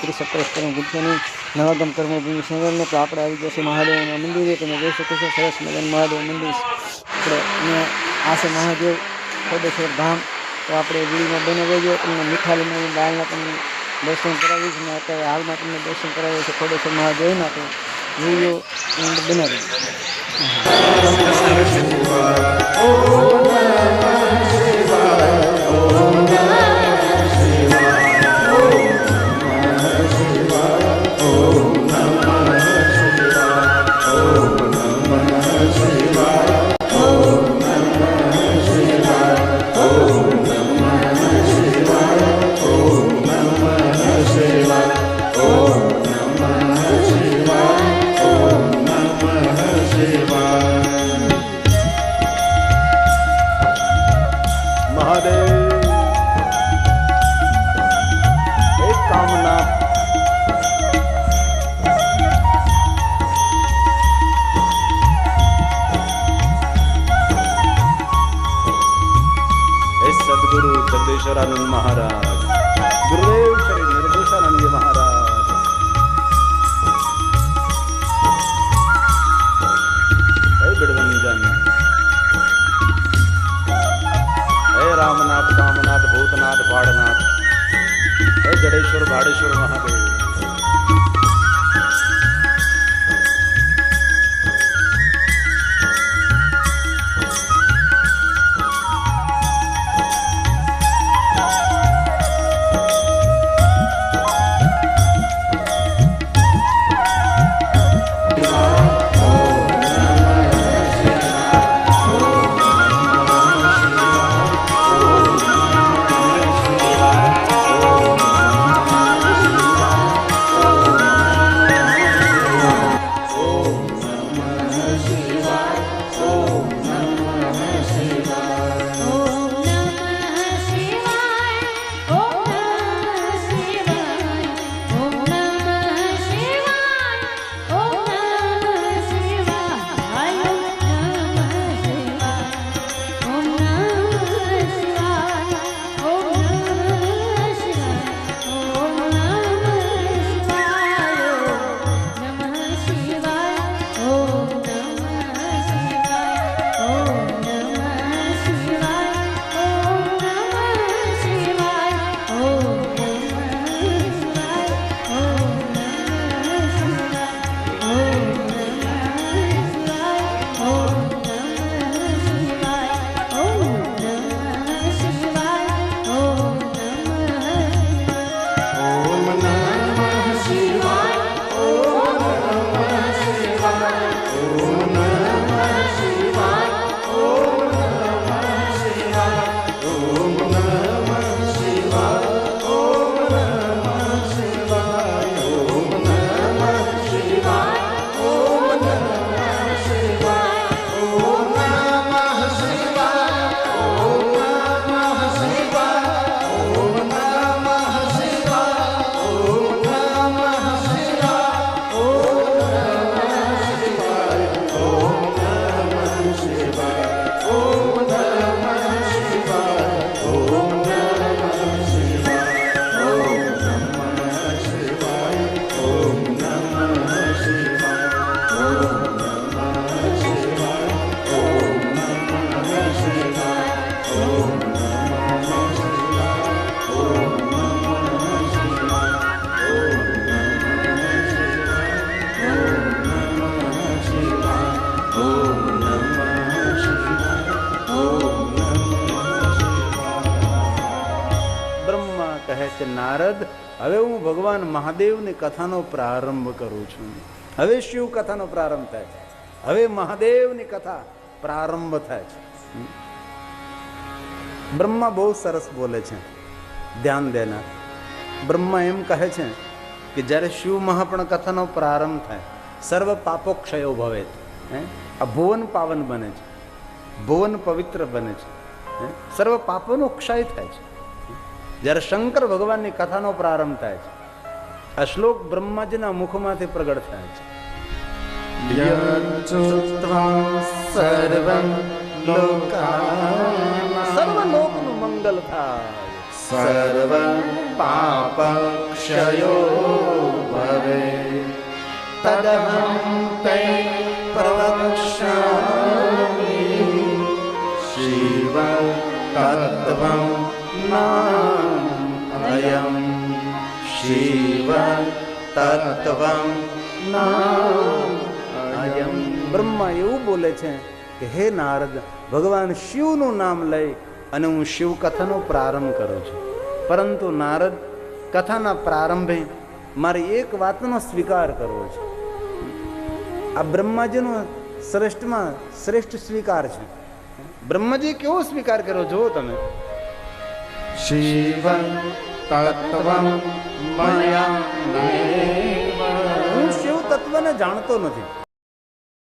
કરી સપ્રેસ કરો ગુજ્જની નવાગમ કર્મભૂમિ સંગમને તો આપણે આવી જશે મહાદેવના મંદિરે. તમે જોઈ શકો છો સરસ મગન મહાદેવ મંદિર આપણે અહીંયા આ મહાદેવ કોટેશ્વર ધામ. તો આપણે વીડીમાં બને ગયો તમને મીઠાલીમાં બાળમાં તમને દર્શન કરાવીશ ને અત્યારે હાલમાં તમને દર્શન કરાવ્યું છે કોટેશ્વર મહાદેવના. તો વીડિયો બનાવી નિર્દોષાનંદ મહારાજ ગુરુદેવ શ્રી નિર્દોષાનંદજી મહારાજ રામનાથ કામનાથ ભૂતનાથ ભાડનાથ જડેશ્વર ભાડેશ્વર મહાદેવ Oh, બ્રહ્મા કહે છે, નારદ, હવે હું ભગવાન મહાદેવની કથાનો પ્રારંભ કરું છું. હવે શિવ કથાનો પ્રારંભ થાય છે? હવે મહાદેવની કથા પ્રારંભ થાય છે. બ્રહ્મા બહુ સરસ બોલે છે. ધ્યાન દેના બ્રહ્મા એમ કહે છે કે જ્યારે શિવ મહાપણ કથાનો પ્રારંભ થાય, સર્વ પાપો ક્ષયો ભવે હે? આ ભુવન પાવન બને છે. ભુવન પવિત્ર બને છે? સર્વ પાપોનો ક્ષય થાય છે. જ્યારે શંકર ભગવાનની કથાનો પ્રારંભ થાય છે આ શ્લોક બ્રહ્માજીના મુખમાંથી પ્રગટ થાય છે. સર્વ લોકનું મંગલ થાય. સર્વ પાપ ક્ષયો ભવે. તદહં તે પ્રવક્ષ્યામિ શિવ તત્વં બ્રહ્મા એવું બોલે છે કે હે નારદ, ભગવાન શિવનું નામ લઈ અને હું શિવ કથાનો પ્રારંભ કરું છું. પરંતુ નારદ, કથાના પ્રારંભે મારે એક વાતનો સ્વીકાર કરવો છે. આ બ્રહ્માજીનો શ્રેષ્ઠમાં શ્રેષ્ઠ સ્વીકાર છે. બ્રહ્માજી કેવો સ્વીકાર કર્યો, જુઓ તમે. શિવ તત્વમ શિવ તત્વને જાણતો નથી.